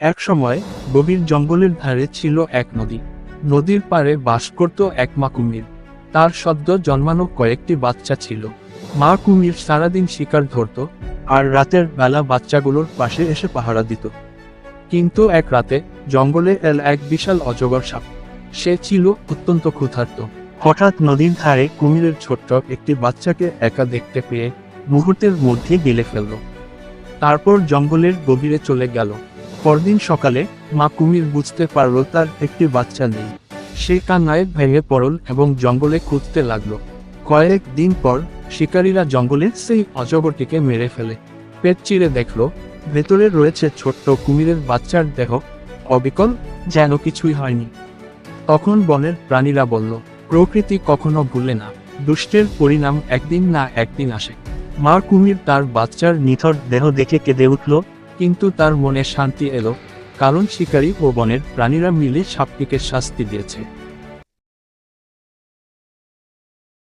এক সময় গভীর জঙ্গলের ধারে ছিল এক নদী। নদীর পাড়ে বাস করত এক মা কুমির। তার সদ্য জন্মানো কয়েকটি বাচ্চা ছিল। মা কুমির সারাদিন শিকার ধরত আর রাতের বেলা বাচ্চাগুলোর পাশে এসে পাহারা দিত। কিন্তু এক রাতে জঙ্গলে এল এক বিশাল অজগর সাপ। সে ছিল অত্যন্ত ক্ষুধার্ত। হঠাৎ নদীর ধারে কুমিরের ছোট্ট একটি বাচ্চাকে একা দেখতে পেয়ে মুহূর্তের মধ্যে গেলে ফেলল। তারপর জঙ্গলের গভীরে চলে গেল। পরদিন সকালে মা কুমির বুঝতে পারল তার একটি বাচ্চা নেই। সে কান্নায় ভেঙে পড়ল এবং জঙ্গলে খুঁজতে লাগল। কয়েক দিন পর শিকারীরা জঙ্গলে সেই অজগরটিকে মেরে ফেলে। পেট চিরে দেখল, ভেতরে রয়েছে ছোট্ট কুমিরের বাচ্চার দেহ। অবিকল যেন কিছুই হয়নি। তখন বনের প্রাণীরা বলল, প্রকৃতি কখনো ভুলে না। দুষ্টের পরিণাম একদিন না একদিন আসে। মা কুমির তার বাচ্চার নিথর দেহ দেখে কেঁদে উঠল কিন্তু তার মনে শান্তি এলো কারণ শিকারী ও বনের প্রাণীরা মিলে সাপটিকে শাস্তি দিয়েছে।